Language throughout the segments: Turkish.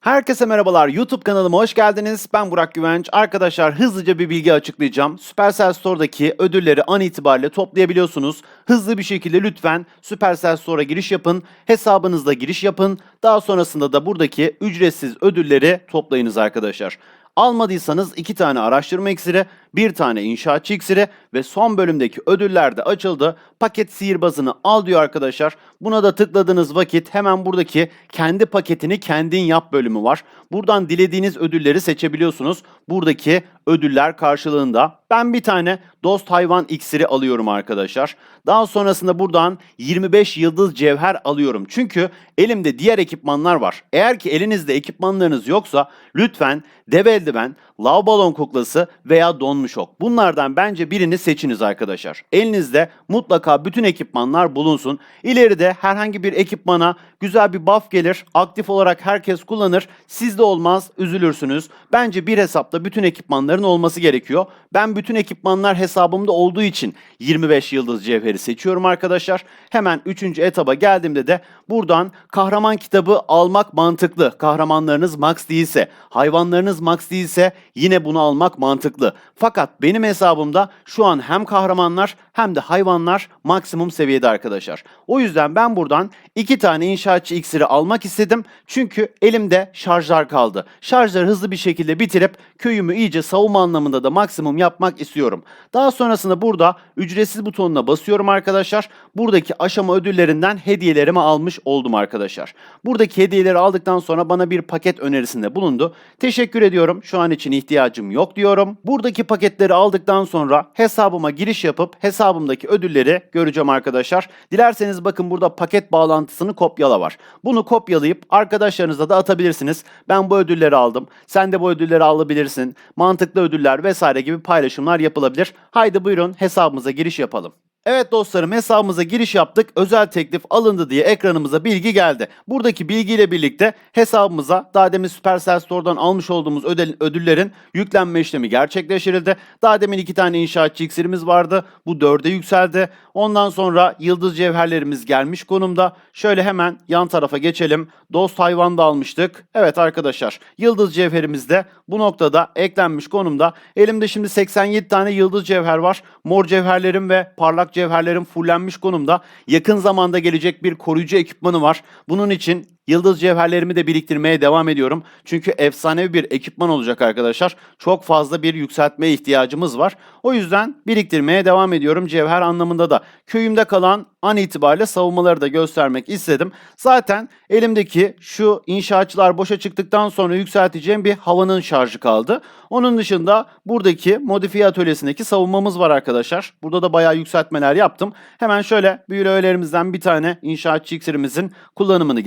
Herkese merhabalar. YouTube kanalıma hoş geldiniz. Ben Burak Güvenç. Arkadaşlar hızlıca bir bilgi açıklayacağım. Supercell Store'daki ödülleri an itibariyle toplayabiliyorsunuz. Hızlı bir şekilde lütfen Supercell Store'a giriş yapın. Hesabınızda giriş yapın. Daha sonrasında da buradaki ücretsiz ödülleri toplayınız arkadaşlar. Almadıysanız iki tane araştırma iksiri, bir tane inşaatçı iksiri ve son bölümdeki ödüller de açıldı. Paket sihirbazını al diyor arkadaşlar. Buna da tıkladığınız vakit hemen buradaki kendi paketini kendin yap bölümü var. Buradan dilediğiniz ödülleri seçebiliyorsunuz. Buradaki ödüller karşılığında ben bir tane dost hayvan iksiri alıyorum arkadaşlar. Daha sonrasında buradan 25 yıldız cevher alıyorum. Çünkü elimde diğer ekipmanlar var. Eğer ki elinizde ekipmanlarınız yoksa lütfen dev eldiven, lav balon kuklası veya donmuş ok. Bunlardan bence birini seçiniz arkadaşlar. Elinizde mutlaka bütün ekipmanlar bulunsun. İleride herhangi bir ekipmana güzel bir buff gelir. Aktif olarak herkes kullanır. Sizde olmaz, üzülürsünüz. Bence bir hesapta bütün ekipmanların olması gerekiyor. Ben bütün ekipmanlar hesabımda olduğu için 25 yıldız cevheri seçiyorum arkadaşlar. Hemen 3. etaba geldiğimde de buradan kahraman kitabı almak mantıklı. Kahramanlarınız max değilse, hayvanlarınız max değilse yine bunu almak mantıklı. Fakat benim hesabımda şu an hem kahramanlar hem de hayvanlar maksimum seviyede arkadaşlar. O yüzden ben buradan iki tane inşaatçı iksiri almak istedim. Çünkü elimde şarjlar kaldı. Şarjları hızlı bir şekilde bitirip köyümü iyice savunma anlamında da maksimum yapmak istiyorum. Daha sonrasında burada ücretsiz butonuna basıyorum arkadaşlar. Buradaki aşama ödüllerinden hediyelerimi almış oldum arkadaşlar. Buradaki hediyeleri aldıktan sonra bana bir paket önerisinde bulundu. Teşekkür ediyorum. Şu an için ihtiyacım yok diyorum. Buradaki paketleri aldıktan sonra hesabıma giriş yapıp hesabımdaki ödülleri göreceğim arkadaşlar. Dilerseniz bakın burada paket bağlantısını kopyala var. Bunu kopyalayıp arkadaşlarınıza da atabilirsiniz. Ben bu ödülleri aldım. Sen de bu ödülleri alabilirsin. Mantıklı ödüller vesaire gibi paylaşımlar yapılabilir. Haydi buyurun hesabımıza giriş yapalım. Evet dostlarım hesabımıza giriş yaptık. Özel teklif alındı diye ekranımıza bilgi geldi. Buradaki bilgiyle birlikte hesabımıza daha demin Supercell Store'dan almış olduğumuz ödüllerin yüklenme işlemi gerçekleştirildi. Daha demin iki tane inşaatçı iksirimiz vardı. Bu dörde yükseldi. Ondan sonra yıldız cevherlerimiz gelmiş konumda. Şöyle hemen yan tarafa geçelim. Dost hayvan da almıştık. Evet arkadaşlar yıldız cevherimiz de bu noktada eklenmiş konumda. Elimde şimdi 87 tane yıldız cevher var. Mor cevherlerim ve parlak cevherlerim fullenmiş konumda. Yakın zamanda gelecek bir koruyucu ekipmanı var. Bunun için Yıldız cevherlerimi de biriktirmeye devam ediyorum. Çünkü efsanevi bir ekipman olacak arkadaşlar. Çok fazla bir yükseltmeye ihtiyacımız var. O yüzden biriktirmeye devam ediyorum cevher anlamında da. Köyümde kalan an itibariyle savunmaları da göstermek istedim. Zaten elimdeki şu inşaatçılar boşa çıktıktan sonra yükselteceğim bir havanın şarjı kaldı. Onun dışında buradaki modifiye atölyesindeki savunmamız var arkadaşlar. Burada da bayağı yükseltmeler yaptım. Hemen şöyle büyülü öğelerimizden bir tane inşaatçı iksirimizin kullanımını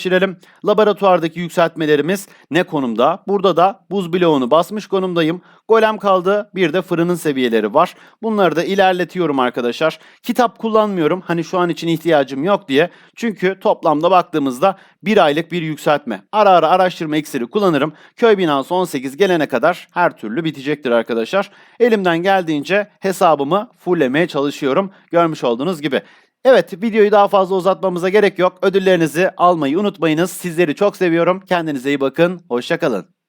gerçekleştirelim. Laboratuvardaki yükseltmelerimiz ne konumda? Burada da buz bloğunu basmış konumdayım. Golem kaldı. Bir de fırının seviyeleri var. Bunları da ilerletiyorum arkadaşlar. Kitap kullanmıyorum. Hani şu an için ihtiyacım yok diye. Çünkü toplamda baktığımızda bir aylık bir yükseltme. Ara ara araştırma iksiri kullanırım. Köy binası 18 gelene kadar her türlü bitecektir arkadaşlar. Elimden geldiğince hesabımı fulllemeye çalışıyorum. Görmüş olduğunuz gibi. Evet videoyu daha fazla uzatmamıza gerek yok. Ödüllerinizi almayı unutmayınız. Sizleri çok seviyorum. Kendinize iyi bakın. Hoşçakalın.